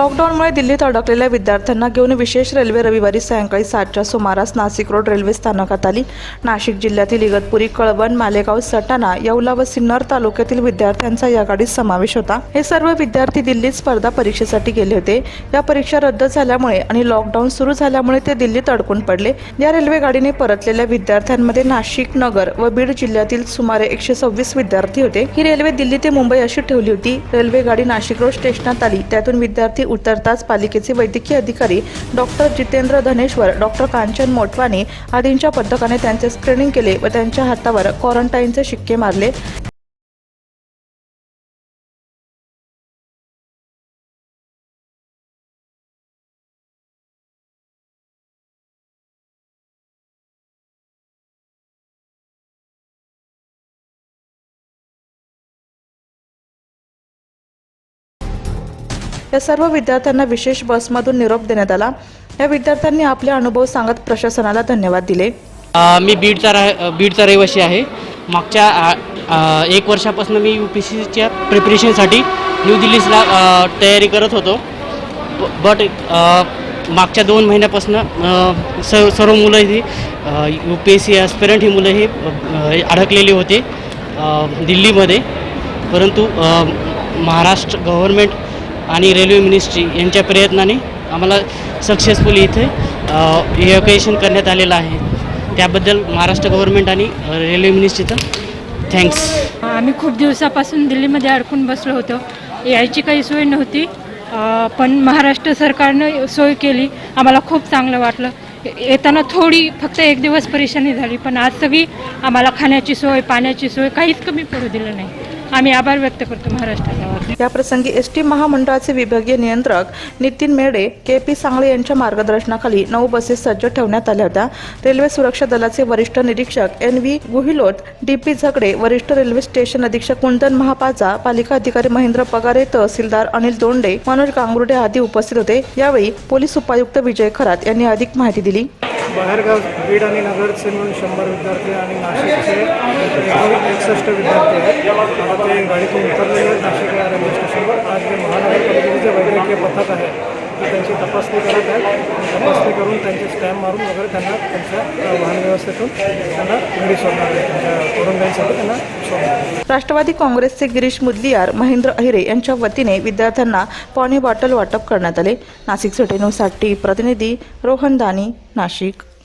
लॉकडाऊनमुळे दिल्लीत अडकलेल्या विद्यार्थ्यांना घेऊन विशेष रेल्वे रविवारी सायंकाळी सातच्या सुमारास नाशिक रोड रेल्वे स्थानकात आली. नाशिक जिल्ह्यातील इगतपुरी कळवण मालेगाव सटाणा येवला व सिन्नर तालुक्यातील विद्यार्थ्यांचा या गाडीत समावेश होता. हे सर्व विद्यार्थी दिल्लीत स्पर्धा परीक्षेसाठी गेले होते. या परीक्षा रद्द झाल्यामुळे आणि लॉकडाऊन सुरू झाल्यामुळे ते दिल्लीत अडकून पडले. या रेल्वे गाडीने परतलेल्या विद्यार्थ्यांमध्ये नाशिक नगर व बीड जिल्ह्यातील सुमारे एकशे सव्वीस विद्यार्थी होते. ही रेल्वे दिल्ली ते मुंबई अशी ठेवली होती. रेल्वे गाडी नाशिक रोड स्टेशनात आली. त्यातून विद्यार्थी उतरताच पालिकेचे वैद्यकीय अधिकारी डॉक्टर जितेंद्र धनेश्वर डॉक्टर कांचन मोटवानी आदींच्या पथकाने त्यांचे स्क्रीनिंग केले व त्यांच्या हातावर क्वारंटाईनचे शिक्के मारले. या सर्व विद्यार्थ्यांना विशेष बसमधून निरोप देण्यात आला. या विद्यार्थ्यांनी आपले अनुभव सांगत प्रशासनाला धन्यवाद दिले. मी बीडचा रा बीडचा रहिवासी आहे. मागच्या एक वर्षापासून मी यू पी सी सीच्या प्रिपरेशनसाठी न्यू दिल्लीला तयारी करत होतो. ब- बट मागच्या दोन महिन्यापासून सर्व सर्व मुलं ही U P S C aspirant ही मुलं ही अडकलेली होती दिल्लीमध्ये. परंतु महाराष्ट्र गव्हर्मेंट आणि रेल्वे मिनिस्ट्री यांच्या प्रयत्नाने आम्हाला सक्सेसफुली इथे इव्हॅक्युएशन करण्यात आलेलं आहे. त्याबद्दल महाराष्ट्र गव्हर्मेंट आणि रेल्वे मिनिस्ट्रीचं थँक्स आम्ही खूप दिवसापासून दिल्लीमध्ये अडकून बसलो होतो. यायची काही सोय नव्हती. पण महाराष्ट्र सरकारनं सोय केली. आम्हाला खूप चांगलं वाटलं. येताना थोडी फक्त एक दिवस परेशानी झाली पण आज सगळी आम्हाला खाण्याची सोय पाण्याची सोय काहीच कमी पडू दिलं नाही. आम्ही आभार व्यक्त करतो महाराष्ट्राला या प्रसंगी एस टी महामंडळाचे विभागीय नियंत्रक नितीन मेडे के पी सांगळे यांच्या मार्गदर्शनाखाली नऊ बसेस सज्ज ठेवण्यात आल्या होत्या. रेल्वे सुरक्षा दलाचे वरिष्ठ निरीक्षक N V Guhilot D P Zagade वरिष्ठ रेल्वे स्टेशन अधीक्षक कुंदन महापाचा पालिका अधिकारी महेंद्र पगारे तहसीलदार अनिल दोंडे मनोज गांगुर्डे आदी उपस्थित होते. यावेळी पोलीस उपायुक्त विजय खरात यांनी अधिक माहिती दिली. बाहेरगाव बीड आणि नगरचे मिळून शंभर विद्यार्थी आणि नाशिकचे एकसष्ट विद्यार्थी आहेत. आता ते गाडीतून उतरलेले आहेत नाशिक रेल्वे स्टेशनवर आज जे महानगरपालिकेचे जे वैद्यकीय पथक आहे ते त्यांची तपासणी करत आहेत. तपासणी करून त्यांचे स्टॅम्प मारून वगैरे त्यांना त्यांच्या अ, वाहन व्यवस्थेतून त्यांना घरी सोडणार आहे त्यांच्या क्वारंटाईनसाठी त्यांना सोडणार राष्ट्रवादी काँग्रेसचे गिरीश मुदलियार महेंद्र अहिरे यांच्या वतीने विद्यार्थ्यांना पाणी बॉटल वाटप करण्यात आले. नाशिक सिटी प्रतिनिधी रोहन दानी नाशिक.